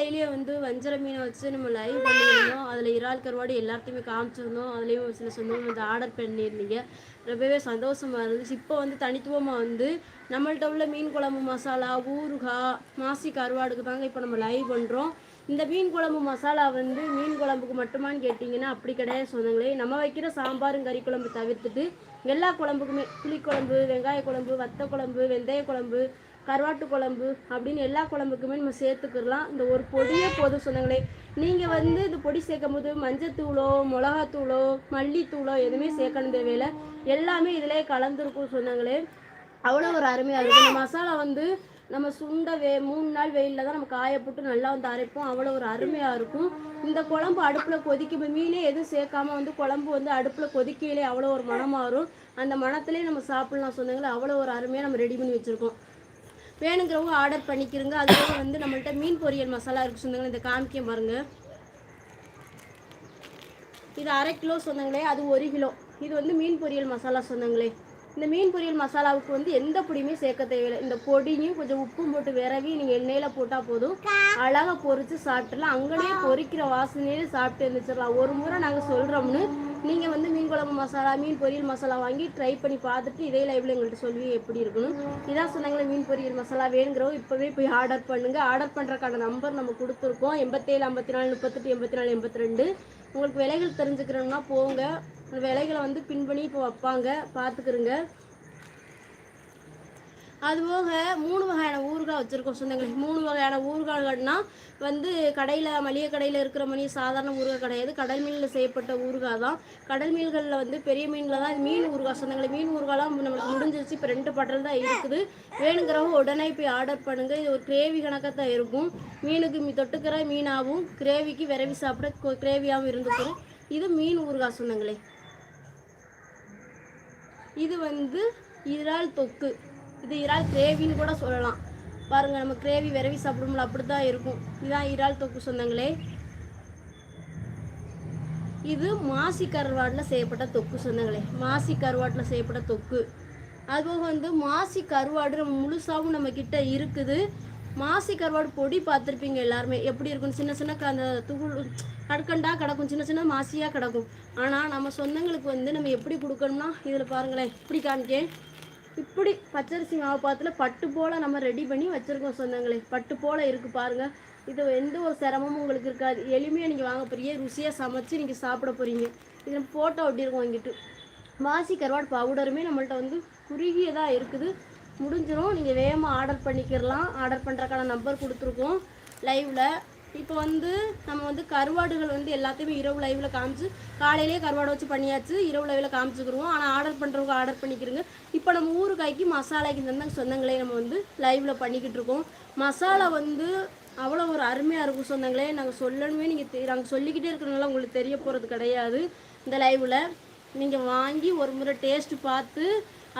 காலையிலேயே வந்து வஞ்சர மீனை வச்சு நம்ம லைவ் பண்ணியிருந்தோம். அதில் இறால் கருவாடு எல்லாத்தையுமே காமிச்சிருந்தோம். அதுலேயும் ஒரு சில சொந்தங்கள் வந்து ஆர்டர் பண்ணியிருந்தீங்க. ரொம்பவே சந்தோஷமாக இருந்துச்சு. இப்போ வந்து தனித்துவமாக வந்து நம்மள்கிட்ட உள்ள மீன் குழம்பு மசாலா ஊறுகாய் மாசி கருவாடுக்கு தாங்க இப்போ நம்ம லைவ் பண்ணுறோம் இந்த மீன் குழம்பு மசாலா வந்து மீன் குழம்புக்கு மட்டுமான்னு கேட்டிங்கன்னா அப்படி கிடையாது சொந்தங்களே. நம்ம வைக்கிற சாம்பாரும் கறி குழம்பு தவிர்த்துட்டு எல்லா குழம்புக்குமே புளிக்குழம்பு வெங்காய குழம்பு வத்த குழம்பு வெந்தய குழம்பு கருவாட்டு குழம்பு அப்படின்னு எல்லா குழம்புக்குமே நம்ம சேர்த்துக்கிடலாம். இந்த ஒரு பொடியே போதும் சொன்னாங்களே. நீங்கள் வந்து இந்த பொடி சேர்க்கும் போது மஞ்சத்தூளோ மிளகாத்தூளோ மல்லித்தூளோ எதுவுமே சேர்க்கணும் தேவையில்லை. எல்லாமே இதிலே கலந்துருக்கும் சொன்னாங்களே. அவ்வளோ ஒரு அருமையாக இருக்கும். இந்த மசாலா வந்து நம்ம சுண்ட வே மூணு நாள் வெயிலில் தான் நம்ம காய போட்டு நல்லா வந்து அரைப்போம். அவ்வளோ ஒரு அருமையாக இருக்கும். இந்த குழம்பு அடுப்பில் கொதிக்கும் மீனே எதுவும் சேர்க்காம வந்து குழம்பு வந்து அடுப்பில் கொதிக்கையிலே அவ்வளோ ஒரு மனமாறும். அந்த மனத்திலே நம்ம சாப்பிட்லாம் சொன்னாங்களே அவ்வளோ ஒரு அருமையாக நம்ம ரெடி பண்ணி வச்சுருக்கோம். வேணுங்கிறவங்க ஆர்டர் பண்ணிக்கிறங்க. அதுக்காக வந்து நம்மள்ட்ட மீன் பொரியல் மசாலா இருக்கு சொன்னாங்களே இந்த காமிக்க பாருங்க இது அரை கிலோ சொன்னாங்களே அது ஒரு கிலோ. இது வந்து மீன் பொரியல் மசாலா சொன்னாங்களே இந்த மீன் பொரியல் மசாலாவுக்கு வந்து எந்த பொடியுமே சேர்க்க தேவையில்லை. இந்த பொடியும் கொஞ்சம் உப்பும் போட்டு விரவி நீங்கள் எண்ணெயில் போட்டால் போதும். அழகாக பொரிச்சு சாப்பிட்டுலாம் அங்கேயே பொரிக்கிற வாசனையிலே சாப்பிட்டு இருந்துச்சிடலாம் ஒரு முறை நாங்கள் சொல்கிறோம்னு நீங்கள் வந்து மீன் குழம்பு மசாலா மீன் பொரியல் மசாலா வாங்கி ட்ரை பண்ணி பார்த்துட்டு இதே லைவில் எங்கள்கிட்ட சொல்லி எப்படி இருக்கணும். இதான் சொன்னாங்களே மீன் பொரியல் மசாலா வேணுங்கிறவங்க இப்போவே போய் ஆர்டர் பண்ணுங்கள் ஆர்டர் பண்ணுறக்கான நம்பர் நம்ம கொடுத்துருக்கோம். எண்பத்தேழு ஐம்பத்தி நாலு முப்பத்தெட்டு எண்பத்தி நாலு எண்பத்தி ரெண்டு உங்களுக்கு விலைகள் தெரிஞ்சுக்கிறோம்னா போங்க. விலைகளை வந்து பின் பண்ணி இப்போ வைப்பாங்க. பார்த்துக்கிறங்க அது போக மூணு வகையான ஊறுகாய் வச்சுருக்கோம் சொந்தங்களுக்கு மூணு வகையான ஊறுகாய்கள்னா வந்து கடையில் மளிகை கடையில் இருக்கிற மணி சாதாரண ஊறுகாய் கிடையாது. கடல் மீனில் செய்யப்பட்ட ஊறுகாய் தான். கடல் மீன்களில் வந்து பெரிய மீனில் தான் மீன் ஊறுகாய் சொந்தங்களை. மீன் ஊறுகாய்லாம் நம்மளுக்கு முடிஞ்சிருச்சு. இப்போ ரெண்டு பட்டல் தான் இருக்குது. வேணுங்கிறவங்க உடனே போய் ஆர்டர் பண்ணுங்கள் இது ஒரு கிரேவி கணக்காக தான் இருக்கும். மீனுக்கு மீ தொட்டுக்கிற மீனாகவும் கிரேவிக்கு விரவி சாப்பிட கிரேவியாகவும் இருந்துக்கிறோம் இது மீன் ஊறுகாய் சொந்தங்களே. இது வந்து இறால் தொக்கு. இது இறால் கிரேவின்னு கூட சொல்லலாம். பாருங்கள் நம்ம கிரேவி விரவி சாப்பிடும்போது அப்படி தான் இருக்கும். இதுதான் இறால் தொக்கு சொந்தங்களே. இது மாசி கருவாட்டில் செய்யப்பட்ட தொக்கு சொந்தங்களே. மாசி கருவாட்டில் செய்யப்பட்ட தொக்கு. அதுபோக வந்து மாசி கருவாடு நம்ம முழுசாகவும் நம்ம கிட்ட இருக்குது. மாசி கருவாடு பொடி பார்த்துருப்பீங்க எல்லாருமே. எப்படி இருக்கும் சின்ன சின்ன க- அந்த துகுள் கடுக்கண்டா கிடக்கும். சின்ன சின்ன மாசியாக கிடக்கும். ஆனால் நம்ம சொந்தங்களுக்கு வந்து நம்ம எப்படி கொடுக்கணும்னா இதில் பாருங்களேன் இப்படி காமிக்கேன். இப்படி பச்சரிசி மாவு பாத்தில் பட்டு போல் நம்ம ரெடி பண்ணி வச்சுருக்கோம் சொந்தங்களே. பட்டு போல் இருக்குது பாருங்கள் இது எந்த ஒரு சிரமமும் உங்களுக்கு இருக்காது. எளிமையாக நீங்கள் வாங்க போறீங்க. ருசியாக சமைச்சு நீங்கள் சாப்பிட போகிறீங்க இது ஃபோட்டோ இருக்கும் இங்கிட்டு மாசி கருவாடு பவுடருமே நம்மள்ட்ட வந்து குறுகியதாக இருக்குது. முடிஞ்சிடும் நீங்கள் வேகமாக ஆர்டர் பண்ணிக்கிறலாம் ஆர்டர் பண்ணுறக்கான நம்பர் கொடுத்துருக்கோம். லைவில் இப்போ வந்து நம்ம வந்து கருவாடுகள் வந்து எல்லாத்தையுமே இரவு லைவில் காமிச்சு காலையிலேயே கருவாடை வச்சு பண்ணியாச்சு இரவு லைவில் காமிச்சுக்கிருவோம் ஆனால் ஆர்டர் பண்ணுறவங்க ஆர்டர் பண்ணிக்கிறோங்க. இப்போ நம்ம ஊறுகாய்க்கு மசாலாக்கு தந்தாங்க சொந்தங்களே நம்ம வந்து லைவில் பண்ணிக்கிட்டு இருக்கோம். மசாலா வந்து அவ்வளோ ஒரு அருமையாக இருக்கும் சொந்தங்களே. நாங்கள் சொல்லணுமே நீங்கள் நாங்கள் சொல்லிக்கிட்டே இருக்கிறனால உங்களுக்கு தெரிய போகிறது கிடையாது இந்த லைவில் நீங்கள் வாங்கி ஒரு முறை டேஸ்ட் பார்த்து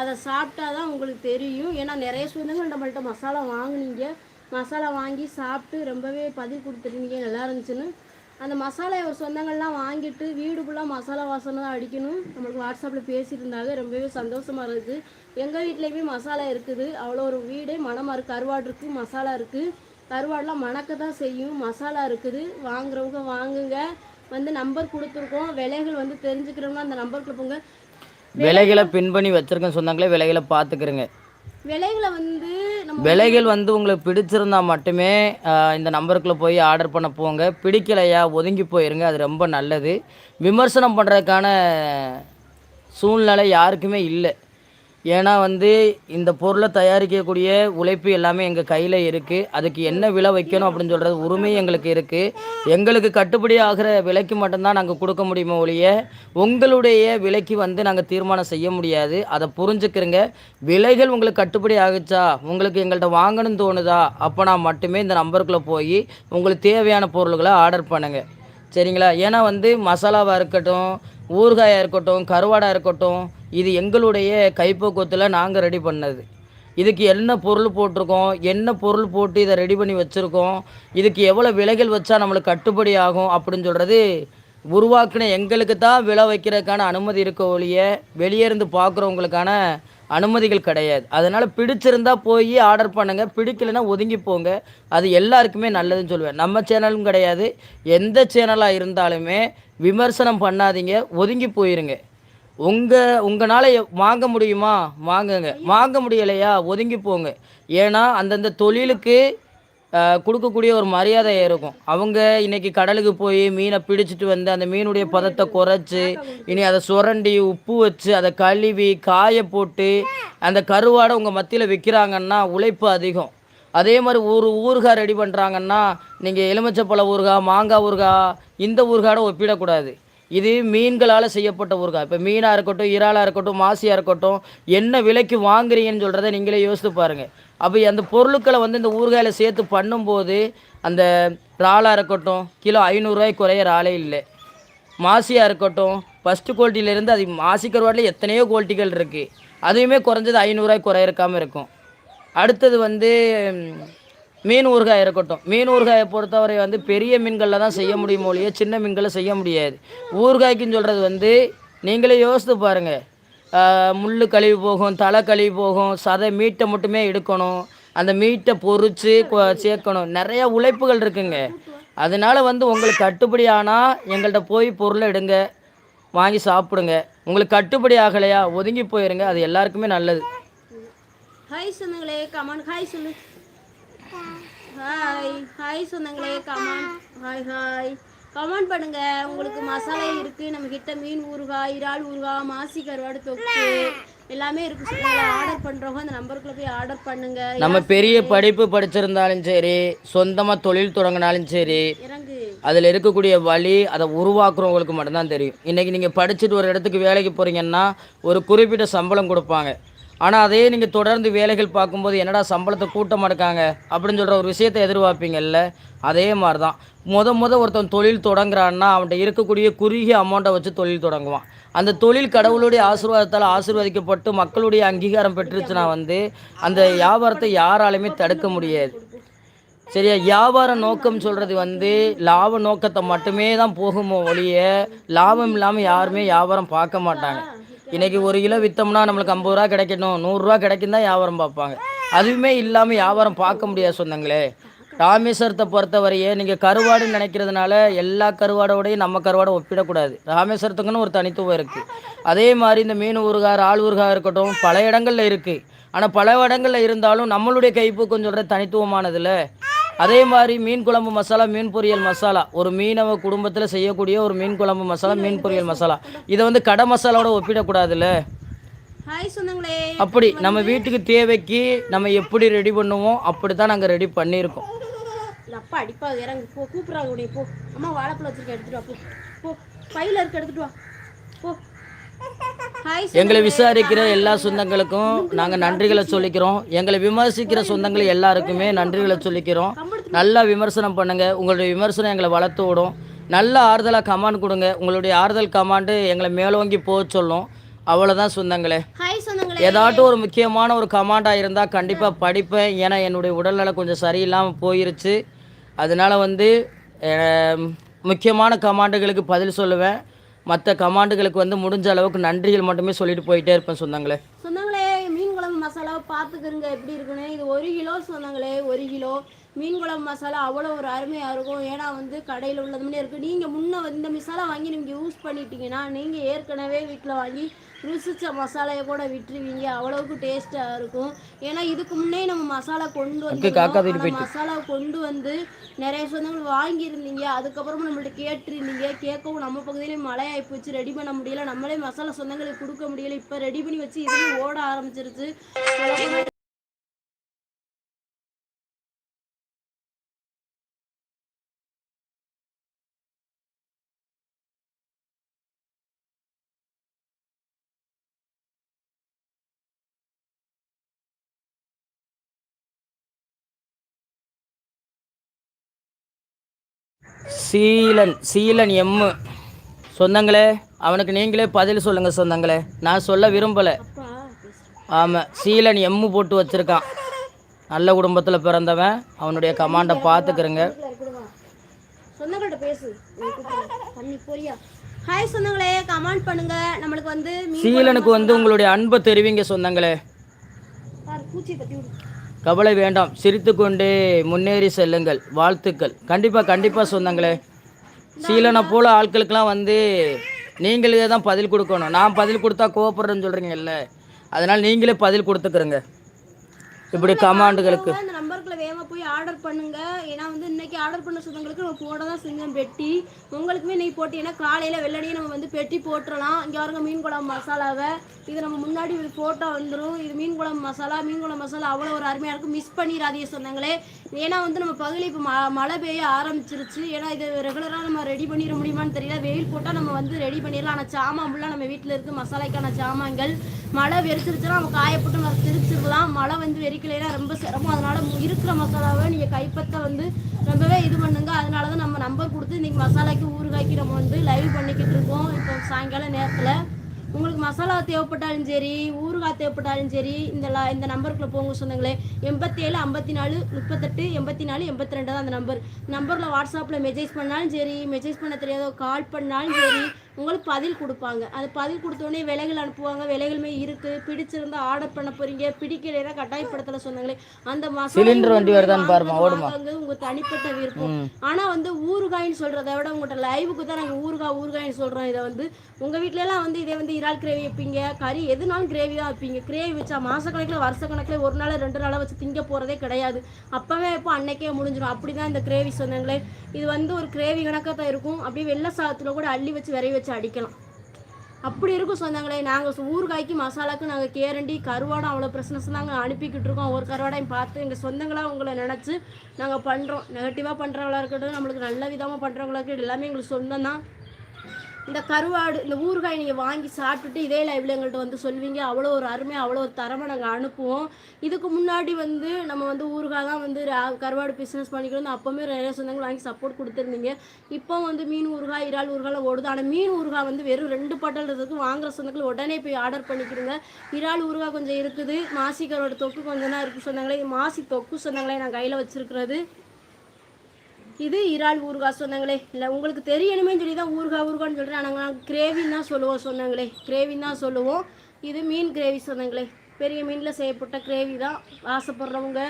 அதை சாப்பிட்டா தான் உங்களுக்கு தெரியும். ஏன்னா நிறைய சொந்தங்கள் நம்மள்ட்ட மசாலா வாங்கினீங்க. மசாலா வாங்கி சாப்பிட்டு ரொம்பவே பதிவு கொடுத்துருந்தீங்க நல்லா இருந்துச்சுன்னு. அந்த மசாலா ஒரு சொந்தங்கள்லாம் வாங்கிட்டு வீடு ஃபுல்லாக மசாலா வாசனை தான் அடிக்கணும். நம்மளுக்கு வாட்ஸ்அப்பில் பேசியிருந்தாங்க ரொம்பவே சந்தோஷமாக இருக்குது எங்கள் வீட்லேயுமே மசாலா இருக்குது. அவ்வளோ ஒரு வீடே மனமாக இருக்குது கருவாடு இருக்குது மசாலா இருக்குது கருவாடெலாம் மணக்க தான் செய்யும். மசாலா இருக்குது. வாங்குறவங்க வாங்குங்க. வந்து நம்பர் கொடுத்துருக்கோம். விலைகள் வந்து தெரிஞ்சுக்கிறோம்னா அந்த நம்பருக்கு போங்க. விலைகளை பின் பண்ணி வச்சிருக்கேன் சொன்னாங்களே விலைகளை பார்த்துக்கிறேங்க. விலைகளை வந்து விலைகள் வந்து உங்களுக்கு பிடிச்சிருந்தா மட்டுமே இந்த நம்பருக்குள்ளே போய் ஆர்டர் பண்ண போங்க. பிடிக்கலையா ஒதுங்கி போயிருங்க அது ரொம்ப நல்லது. விமர்சனம் பண்ணுறதுக்கான சூழ்நிலை யாருக்குமே இல்லை. ஏன்னா வந்து இந்த பொருளை தயாரிக்கக்கூடிய உழைப்பு எல்லாமே எங்கள் கையில் இருக்குது அதுக்கு என்ன விலை வைக்கணும் அப்படின்னு சொல்கிறது உரிமை எங்களுக்கு இருக்குது எங்களுக்கு கட்டுப்படி ஆகிற விலைக்கு மட்டும்தான் நாங்கள் கொடுக்க முடியுமோ ஒழிய உங்களுடைய விலைக்கு வந்து நாங்கள் தீர்மானம் செய்ய முடியாது. அதை புரிஞ்சுக்கிறங்க. விலைகள் உங்களுக்கு கட்டுப்படி ஆகுச்சா? உங்களுக்கு எங்கள்கிட்ட வாங்கணும்னு தோணுதா? அப்போ நான் மட்டுமே இந்த நம்பருக்குள்ளே போய் உங்களுக்கு தேவையான பொருள்களை ஆர்டர் பண்ணுங்கள் சரிங்களா? ஏன்னா வந்து மசாலாவாக இருக்கட்டும் ஊறுகாயாக இருக்கட்டும் கருவாடாக இருக்கட்டும் இது எங்களுடைய கைப்போக்கத்தில் நாங்கள் ரெடி பண்ணது. இதுக்கு என்ன பொருள் போட்டிருக்கோம்? என்ன பொருள் போட்டு இதை ரெடி பண்ணி வச்சுருக்கோம்? இதுக்கு எவ்வளோ விலைகள் வச்சா நம்மளுக்கு கட்டுப்படி ஆகும் அப்படின்னு சொல்கிறது உருவாக்கின எங்களுக்கு தான் விலை வைக்கிறதுக்கான அனுமதி இருக்க ஒழிய வெளியே இருந்து பார்க்குறவங்களுக்கான அனுமதிகள் கிடையாது. அதனால் பிடிச்சிருந்தா போய் ஆர்டர் பண்ணுங்கள் பிடிக்கலைன்னா ஒதுங்கி போங்க. அது எல்லாருக்குமே நல்லதுன்னு சொல்லுவேன். நம்ம சேனலும் கிடையாது. எந்த சேனலாக இருந்தாலுமே விமர்சனம் பண்ணாதீங்க. ஒதுங்கி போயிருங்க. உங்கள் உங்களால் வாங்க முடியுமா? வாங்குங்க. வாங்க முடியலையா? ஒதுங்கி போங்க. ஏன்னா அந்தந்த தொழிலுக்கு கொடுக்கக்கூடிய ஒரு மரியாதை இருக்கும். அவங்க இன்னைக்கு கடலுக்கு போய் மீனை பிடிச்சிட்டு வந்து அந்த மீனுடைய பதத்தை குறைச்சி இனி அதை சுரண்டி உப்பு வச்சு அதை கழுவி காய போட்டு அந்த கருவாடை உங்கள் மத்தியில் விற்கிறாங்கன்னா உழைப்பு அதிகம். அதே மாதிரி ஒரு ஊறுகாய் ரெடி பண்ணுறாங்கன்னா நீங்கள் எலுமிச்சப்பழ ஊறுகாய் மாங்காய் ஊறுகாய் இந்த ஊறுகாயோட ஒப்பிடக்கூடாது. இது மீன்களால் செய்யப்பட்ட ஊறுகாய். இப்போ மீனாக இருக்கட்டும் இறாலாக இருக்கட்டும் மாசியாக இருக்கட்டும் என்ன விலைக்கு வாங்குறீங்கன்னு சொல்கிறத நீங்களே யோசித்து பாருங்கள் அப்போ அந்த பொருட்களை வந்து இந்த ஊறுகாயில் சேர்த்து பண்ணும்போது அந்த இறாலாக இருக்கட்டும் கிலோ ஐநூறுரூவாய்க்கு குறைய இறாலே இல்லை. மாசியாக இருக்கட்டும் ஃபஸ்ட்டு குவாலிட்டியிலேருந்து அது மாசி கருவாட்டில் எத்தனையோ குவாலிட்டிகள் இருக்குது அதுவுமே குறைஞ்சது ஐநூறுரூவாய்க்கு குறைய இருக்காமல் இருக்கும். அடுத்தது வந்து மீன் ஊறுகாய் இருக்கட்டும். மீன் ஊறுகாயை பொறுத்தவரை வந்து பெரிய மீன்களில் தான் செய்ய முடியும் ஒழிய சின்ன மீன்களை செய்ய முடியாது. ஊறுகாய்க்குன்னு சொல்கிறது வந்து நீங்களே யோசித்து பாருங்கள் முள் கழுவி போகும் தலை கழுவி போகும் சதை மீட்டை மட்டுமே எடுக்கணும். அந்த மீட்டை பொறிச்சு சேர்க்கணும். நிறையா உழைப்புகள் இருக்குங்க. அதனால வந்து உங்களுக்கு கட்டுப்படி ஆனால் எங்கள்கிட்ட போய் பொருளை எடுங்க வாங்கி சாப்பிடுங்க. உங்களுக்கு கட்டுப்படி ஆகலையா ஒதுங்கி போயிருங்க. அது எல்லாருக்குமே நல்லது. ஹாய் சொல்லுங்களே கமான் ஹாய் சொல்லு. ஹாய் ஹாய் சொந்தங்களே come on hi hi comment பண்ணுங்க. உங்களுக்கு மசாலா இருக்கு. நம்ம கிட்ட மீன் ஊறுகாய் இறால் ஊறுகாய் மாசி கருவாடு தொக்கு எல்லாமே இருக்கு. ஆர்டர் பண்றவங்க அந்த நம்பருக்குள்ள போய் ஆர்டர் பண்ணுங்க. நம்ம பெரிய படிப்பு படிச்சிருந்தாலும் சரி சொந்தமாக தொழில் தொடங்கினாலும் சரி அதில் இருக்கக்கூடிய வழி அதை உருவாக்குறவங்களுக்கு மட்டும்தான் தெரியும். இன்றைக்கி நீங்கள் படிச்சுட்டு ஒரு இடத்துக்கு வேலைக்கு போகிறீங்கன்னா ஒரு குறிப்பிட்ட சம்பளம் கொடுப்பாங்க. ஆனால் அதே நீங்கள் தொடர்ந்து வேலைகள் பார்க்கும்போது என்னடா சம்பளத்தை கூட்ட மாட்டாங்க அப்படின்னு சொல்கிற ஒரு விஷயத்தை எதிர்பார்ப்பீங்கல்ல? அதே மாதிரி தான் முத முத ஒருத்தன் தொழில் தொடங்குறான்னா அவன்கிட்ட இருக்கக்கூடிய குறுகிய அமௌண்ட்டை வச்சு தொழில் தொடங்குவான். அந்த தொழில் கடவுளுடைய ஆசீர்வாதத்தால் ஆசீர்வதிக்கப்பட்டு மக்களுடைய அங்கீகாரம் பெற்றுச்சுன்னா வந்து அந்த வியாபாரத்தை யாராலுமே தடுக்க முடியாது. சரியா? வியாபார நோக்கம் சொல்கிறது வந்து லாப நோக்கத்தை மட்டுமே தான் போகுமோ ஒழிய லாபம் இல்லாமல் யாருமே வியாபாரம் பார்க்க மாட்டாங்க. இன்னைக்கு ஒரு கிலோ விற்றோம்னா நம்மளுக்கு ஐம்பது ரூபா கிடைக்கணும். நூறுரூவா கிடைக்கும் தான் வியாபாரம் பார்ப்பாங்க. அதுவுமே இல்லாமல் வியாபாரம் பார்க்க முடியாது சொந்தங்களே. ராமேஸ்வரத்தை பொறுத்தவரையே நீங்கள் கருவாடுன்னு நினைக்கிறதுனால எல்லா கருவாடோடையும் நம்ம கருவாடை ஒப்பிடக்கூடாது. ராமேஸ்வரத்துக்குன்னு ஒரு தனித்துவம் இருக்குது அதே மாதிரி இந்த மீன் ஊறுகாய் ஆள் ஊறுகாய் இருக்கட்டும் பல இடங்களில் இருக்குது ஆனால் பல இடங்களில் இருந்தாலும் நம்மளுடைய கைப்பூக்கம் சொல்கிற தனித்துவமானதில் அதே மாதிரி மீன் குழம்பு மசாலா மீன் பொரியல் மசாலா. ஒரு மீனவ குடும்பத்தில் செய்யக்கூடிய ஒரு மீன் குழம்பு மசாலா மீன் பொரியல் மசாலா. இதை வந்து கடை மசாலாவோட ஒப்பிடக்கூடாதுல்ல? அப்படி நம்ம வீட்டுக்கு தேவைக்கு நம்ம எப்படி ரெடி பண்ணுவோம் அப்படி தான் நாங்கள் ரெடி பண்ணியிருக்கோம் அப்பா அடிப்பா இறங்கு. போ கூப்பிட்றாங்க உடைய போ. அம்மா வாழைப்பழம் வச்சிருக்க எடுத்துட்டு வா போ. பையில இருக்க எடுத்துட்டு வா. போ. எங்களை விசாரிக்கிற எல்லா சொந்தங்களுக்கும் நாங்கள் நன்றிகளை சொல்லிக்கிறோம். எங்களை விமர்சிக்கிற சொந்தங்கள் எல்லாருக்குமே நன்றிகளை சொல்லிக்கிறோம். நல்லா விமர்சனம் பண்ணுங்கள் உங்களுடைய விமர்சனம் எங்களை வளர்த்து விடும். நல்ல ஆறுதலாக கமாண்ட் கொடுங்க. உங்களுடைய ஆறுதல் கமாண்டு எங்களை மேலோங்கி போக சொல்லும். அவ்வளோதான் சொந்தங்களே. ஏதாட்டும் ஒரு முக்கியமான ஒரு கமாண்டாக இருந்தால் கண்டிப்பாக படிப்பேன். ஏன்னா என்னுடைய உடல்நலம் கொஞ்சம் சரியில்லாமல் போயிருச்சு. அதனால வந்து முக்கியமான கமாண்டுகளுக்கு பதில் சொல்லுவேன். மற்ற கமாண்டுகளுக்கு வந்து முடிஞ்ச அளவுக்கு நன்றிகள் மட்டுமே சொல்லிட்டு போயிட்டே இருப்பேன் சொன்னாங்களே. சொன்னாங்களே மீன் குழம்பு மசாலாவை பார்த்துக்கிறங்க எப்படி இருக்குன்னு. இது ஒரு கிலோ சொன்னாங்களே ஒரு கிலோ. மீன் குழம்பு மசாலா அவ்வளோ ஒரு அருமையாக இருக்கும். ஏன்னா வந்து கடையில் உள்ளது மாதிரி இருக்குது நீங்கள் முன்னே இந்த மசாலா வாங்கி நீங்கள் யூஸ் பண்ணிட்டீங்கன்னா நீங்கள் ஏற்கனவே வீட்டில் வாங்கி ருசிச்ச மசாலையை கூட விட்டுருவீங்க. அவ்வளவுக்கு டேஸ்ட்டாக இருக்கும். ஏன்னா இதுக்கு முன்னே நம்ம மசாலா கொண்டு வந்து மசாலா கொண்டு வந்து நிறைய சொந்தங்கள் வாங்கியிருந்தீங்க. அதுக்கப்புறமா நம்மள்ட்ட கேட்டிருந்தீங்க. கேட்கவும் நம்ம பகுதியிலேயே மழை ஆயிப்போச்சு ரெடி பண்ண முடியல. நம்மளே மசாலா சொந்தங்களுக்கு கொடுக்க முடியல. இப்போ ரெடி பண்ணி வச்சு இதுவும் ஓட ஆரம்பிச்சிருச்சு. சீலன் சீலன் எம்மு சொந்தங்களே அவனுக்கு நீங்களே பதில் சொல்லுங்கள் சொந்தங்களே. நான் சொல்ல விரும்பலை. ஆமாம் சீலன் எம்மு போட்டு வச்சுருக்கான். நல்ல குடும்பத்தில் பிறந்தவன். அவனுடைய கமாண்டை பார்த்துக்கிறங்க சீலனுக்கு வந்து உங்களுடைய அன்பை தெரிவிங்க சொந்தங்களே. கவலை வேண்டாம். சிரித்துக்கொண்டே முன்னேறி செல்லுங்கள். வாழ்த்துக்கள். கண்டிப்பாக கண்டிப்பாக சொந்தங்களே. சீலனை போல ஆட்களுக்கெல்லாம் வந்து நீங்களே தான் பதில் கொடுக்கணும். நான் பதில் கொடுத்தா கோவப்படுறேன்னு சொல்கிறீங்கல்ல அதனால் நீங்களே பதில் கொடுத்துக்கிறங்க. இப்படி கமாண்டுகளுக்கு. வேகமாக போய் ஆர்டர் பண்ணுங்க. ஏன்னா வந்து இன்னைக்கு ஆர்டர் பண்ண சொந்தங்களுக்கு நம்ம போட தான் செஞ்சோம் பெட்டி. உங்களுக்குமே நெய் போட்டீங்கன்னா காலையில் வெள்ளடியே நம்ம வந்து பெட்டி போட்டுடலாம் இங்கே பாருங்க மீன் குழம்பு மசாலாவை. இது நம்ம முன்னாடி ஃபோட்டோ வந்துடும் இது மீன் குழம்பு மசாலா மீன் குழம்பு மசாலா அவ்வளோ ஒரு அருமையாக இருக்கும். மிஸ் பண்ணிடாதீங்க சொந்தங்களே. ஏன்னா வந்து நம்ம பகுதியில் இப்போ ம மழை பெய்ய ஆரம்பிச்சிருச்சு. ஏன்னா இது ரெகுலராக நம்ம ரெடி பண்ணிட முடியுமான்னு தெரியல. வெயில் போட்டால் நம்ம வந்து ரெடி பண்ணிடலாம். ஆனால் சாமான் ஃபுல்லாக நம்ம வீட்டில் இருக்க. மசாலைக்கான சாமான்கள். மழை வெறிச்சிருச்சுன்னா நம்ம காயப்பட்டு நம்ம திரிச்சிடலாம். மழை வந்து வெறிக்கலைன்னா ரொம்ப சிரமம். அதனால் இருக்கிற இருக்கிற மசாலாவை நீங்கள் கைப்பற்ற வந்து ரொம்பவே இது பண்ணுங்க. அதனால தான் நம்ம நம்பர் கொடுத்து இன்னைக்கு மசாலாக்கு ஊறுகாய்க்கு நம்ம வந்து லைவ் பண்ணிக்கிட்டு இருக்கோம். இப்போ சாயங்கால நேரத்தில் உங்களுக்கு மசாலா தேவைப்பட்டாலும் சரி ஊறுகாய் தேவைப்பட்டாலும் சரி இந்த லா இந்த நம்பருக்குள்ளே போங்க சொன்னாங்களே எண்பத்தி ஏழு ஐம்பத்தி நாலு முப்பத்தெட்டு எண்பத்தி நாலு எண்பத்தி ரெண்டு தான் அந்த நம்பர் நம்பரில் வாட்ஸ்அப்பில் மெசேஜ் பண்ணாலும் சரி மெசேஜ் பண்ண தெரியாத கால் பண்ணாலும் சரி உங்களுக்கு பதில் கொடுப்பாங்க. அது பதில் கொடுத்தோடனே விலைகள் அனுப்புவாங்க. விலைகளுமே இருக்குது பிடிச்சிருந்தா ஆர்டர் பண்ண போறீங்க. பிடிக்கலைன்னா கட்டாயப்படுத்தல சொன்னாங்களே அந்த சிலிண்டர் வண்டி வருதான்னு பாரும்மா, ஓடுமா. உங்க தனிப்பட்ட விருப்பம். ஆனா வந்து ஊறுகாய்ன்னு சொல்றதை விட உங்கள்கிட்ட லைவுக்கு தான் நாங்க ஊறுகாய் ஊறுகாய்ன்னு சொல்றோம். இதை வந்து உங்க வீட்ல எல்லாம் வந்து இதே வந்து இறால் கிரேவி வைப்பீங்க. கறி எதுனாலும் கிரேவி தான் வைப்பீங்க. கிரேவி வச்சா மாசக்கணக்கில் வருஷ கணக்கில் ஒரு நாள் ரெண்டு நாளா வச்சு திங்க போறதே கிடையாது. அப்பவே இப்போ அன்னைக்கே முடிஞ்சிடும் அப்படிதான் இந்த கிரேவி சொன்னாங்களே. இது வந்து ஒரு கிரேவி கணக்காக தான் இருக்கும். அப்படியே வெள்ளை சாதத்துல கூட அள்ளி வச்சு விரைய வச்சு அடிக்கலாம். அப்படி இருக்கும் சொந்தங்களே நாங்கள் ஊறுகாய்க்கு மசாலாவுக்கு நாங்கள் கேரண்டி கருவாடம் அவ்வளோ பிரச்சனை நாங்கள் அனுப்பிக்கிட்டு இருக்கோம். ஒரு கருவாடையும் பார்த்து எங்கள் சொந்தங்களாக உங்களை நினச்சி நாங்கள் பண்ணுறோம் நெகட்டிவாக பண்ணுறவங்களா இருக்கட்டும் நம்மளுக்கு நல்ல விதமாக பண்ணுறவங்களா இருக்கட்டும் எல்லாமே எங்களுக்கு சொந்தம் தான் இந்த கருவாடு இந்த ஊறுகாய் நீங்கள் வாங்கி சாப்பிட்டுட்டு இதே லைவில் எங்கள்கிட்ட வந்து சொல்வீங்க அவ்வளோ ஒரு அருமையாக அவ்வளோ ஒரு தரமாக நாங்கள் அனுப்புவோம். இதுக்கு முன்னாடி வந்து நம்ம வந்து ஊறுகாய் தான் வந்து கருவாடு பிஸ்னஸ் பண்ணிக்கிறோம் அப்போவுமே நிறைய சொந்தங்கள் வாங்கி சப்போர்ட் கொடுத்துருந்தீங்க. இப்போ வந்து மீன் ஊறுகாய் இறால் ஊறுகாய் ஓடுது. ஆனால் மீன் ஊறுகாய் வந்து வெறும் ரெண்டு பாட்டல் இருக்கு வாங்குற சொந்தங்கள் உடனே போய் ஆர்டர் பண்ணிக்கிறோங்க இறால் ஊறுகாய் கொஞ்சம் இருக்குது. மாசி கருவாடு தொக்கு கொஞ்சம் தான் இருக்குது சொன்னாங்களே. மாசி தொக்கு சொன்னாங்களே நான் கையில் வச்சுருக்கிறது. இது இறால் ஊறுகாய் சொன்னாங்களே. இல்லை உங்களுக்கு தெரியணுமே சொல்லி தான் ஊறுகாய் ஊறுகான்னு சொல்கிறேன் நாங்கள் கிரேவின்னு தான் சொல்லுவோம் சொன்னாங்களே. கிரேவின்னு தான் சொல்லுவோம். இது மீன் கிரேவி சொன்னாங்களே. பெரிய மீனில் செய்யப்பட்ட கிரேவி தான். ஆசைப்படுறவங்க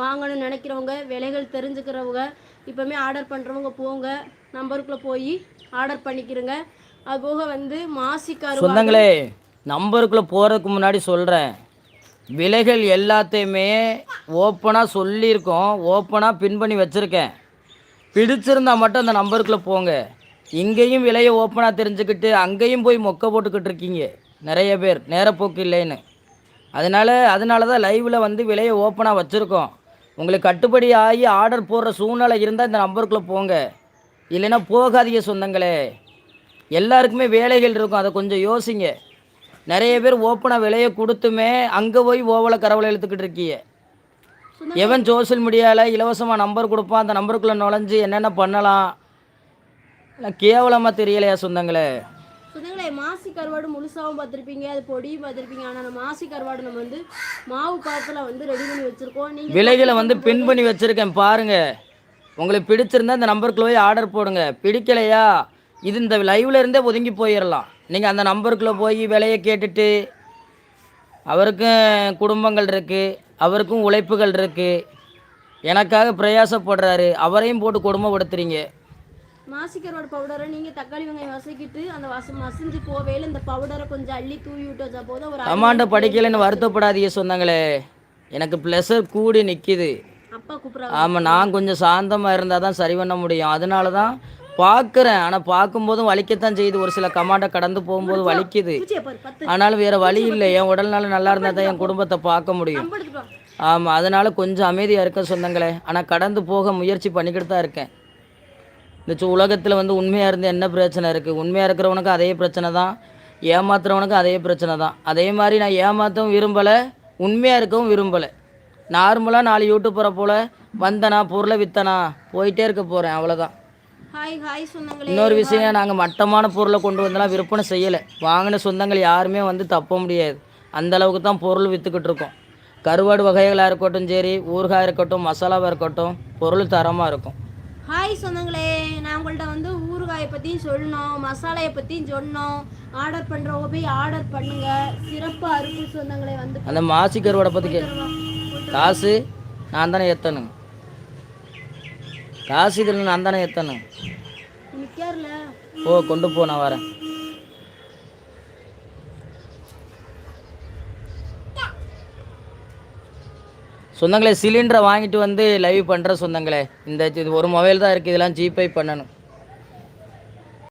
வாங்கணும்னு நினைக்கிறவங்க விலைகள் தெரிஞ்சுக்கிறவங்க இப்போமே ஆர்டர் பண்ணுறவங்க போங்க. நம்பருக்குள்ளே போய் ஆர்டர் பண்ணிக்கிறங்க அது போக வந்து மாசிக்கார் சொந்தங்களே நம்பருக்குள்ளே போகிறதுக்கு முன்னாடி சொல்கிறேன் விலைகள் எல்லாத்தையுமே ஓப்பனாக சொல்லியிருக்கோம். ஓப்பனாக பின் பண்ணி வச்சுருக்கேன். பிடிச்சிருந்தா மட்டும் அந்த நம்பருக்குள்ளே போங்க. இங்கேயும் விலையை ஓப்பனாக தெரிஞ்சுக்கிட்டு அங்கேயும் போய் மொக்க போட்டுக்கிட்டு இருக்கீங்க. நிறைய பேர். நேரப்போக்கு இல்லைன்னு. அதனால் அதனால தான் லைவில் வந்து விலையை ஓப்பனாக வச்சுருக்கோம். உங்களுக்கு கட்டுப்படி ஆகி ஆர்டர் போடுற சூழ்நிலை இருந்தால் இந்த நம்பருக்குள்ளே போங்க. இல்லைன்னா போகாதீங்க சொந்தங்களே. எல்லாருக்குமே வேலைகள் இருக்கும். அதை கொஞ்சம் யோசிங்க. நிறைய பேர் ஓப்பனாக விலையை கொடுத்துமே அங்கே போய் ஓவலை கரவலை இழுத்துக்கிட்டு இருக்கீங்க. எவன் சோஷியல் மீடியாவில் இலவசமாக நம்பர் கொடுப்பான் அந்த நம்பருக்குள்ளே நுழைஞ்சு என்னென்ன பண்ணலாம்? இல்லை கேவலமாக தெரியலையா சொந்தங்களே? சொந்தங்களே மாசி கருவாடு முழுசாவும் பார்த்துருப்பீங்க அது பொடியும் பார்த்துருப்பீங்க. ஆனால் நம்ம மாசி கருவாடு நம்ம வந்து மாவு பாத்தில் வந்து ரெடி பண்ணி வச்சுருக்கோம். நீங்கள் விலைகளை வந்து பின் பண்ணி வச்சுருக்கேன் பாருங்க. உங்களுக்கு பிடிச்சிருந்தா இந்த நம்பருக்குள்ள போய் ஆர்டர் போடுங்க. பிடிக்கலையா? இது இந்த லைவ்ல இருந்தே ஒதுங்கி போயிடலாம் நீங்கள் அந்த நம்பருக்குள்ளே போய் விலையை கேட்டுட்டு அவருக்கும் குடும்பங்கள் இருக்குது அவருக்கும் உழைப்புகள் இருக்குது எனக்காக பிரயாசப்படுறாரு. அவரையும் போட்டு கொடுமைப்படுத்துறீங்க. மாசி கருவாடு பவுடரை நீங்கள் தக்காளி வெங்காயம் வசக்கிட்டு அந்த வச மசிஞ்சு போவேல இந்த பவுடரை கொஞ்சம் அள்ளி தூவி விட்டு வச்சா போதும். ஒரு கமாண்டை படிக்கலைன்னு வருத்தப்படாதீங்க சொன்னாங்களே. எனக்கு ப்ளஷர் கூடி நிற்கிது அப்பா கூப்பிட்றாங்க. ஆமாம் நான் கொஞ்சம் சாந்தமாக இருந்தால் தான் சரி பண்ண முடியும். அதனால தான் பார்க்குறேன். ஆனால் பார்க்கும்போதும் வலிக்கத்தான் செய்யுது. ஒரு சில கமாண்டை கடந்து போகும்போது வலிக்குது. ஆனாலும் வேறு வழி இல்லை. என் உடல்நல நல்லா இருந்தால் தான் என் குடும்பத்தை பார்க்க முடியும். ஆமாம் அதனால கொஞ்சம் அமைதியாக இருக்க சொந்தங்களே ஆனால் கடந்து போக முயற்சி பண்ணிக்கிட்டு தான் இருக்கேன். இந்த உலகத்தில் வந்து உண்மையாக இருந்து என்ன பிரச்சனை இருக்குது உண்மையாக இருக்கிறவனுக்கு அதே பிரச்சனை தான். ஏமாத்துறவனுக்கு அதே பிரச்சனை தான். அதே மாதிரி நான் ஏமாற்றவும் விரும்பலை உண்மையாக இருக்கவும் விரும்பலை. நார்மலாக நாலு யூடியூப்பரை போல் வந்தனா பொருளை வித்தனா போயிட்டே இருக்க போகிறேன் அவ்வளோதான் இன்னொரு விஷயம் நாங்கள் மட்டமான பொருளை கொண்டு வந்தெல்லாம் விற்பனை செய்யலை. வாங்கின சொந்தங்கள் யாருமே வந்து தப்ப முடியாது. அந்த அளவுக்கு தான் பொருள் விற்றுக்கிட்டு இருக்கோம். கருவாடு வகைகளாக இருக்கட்டும் சரி ஊறுகாய் இருக்கட்டும் மசாலாவாக இருக்கட்டும் பொருள் தரமாக இருக்கும். ஹாய் சொந்தங்களே நான் உங்கள்ட்ட வந்து ஊறுகாயை பற்றியும் சொல்லணும் மசாலையை பற்றியும் சொன்னோம். ஆர்டர் பண்ணுறவங்க போய் ஆர்டர் பண்ணுங்க. சிறப்பாக இருக்கும் சொந்தங்களே வந்து. அந்த மாசி கருவாடை பற்றி. காசு நான் தானே ஏற்றணும் காசு இதில் நான் தானே ஏற்றணும் நிற்கார்ல ஓ கொண்டு போ நான் வரேன். சொந்தங்களே சிலிண்டரை வாங்கிட்டு வந்து லைவ் பண்ணுற சொந்தங்களே. இந்த இது ஒரு மொபைல் தான் இருக்குது இதெல்லாம் ஜிபே பண்ணணும்.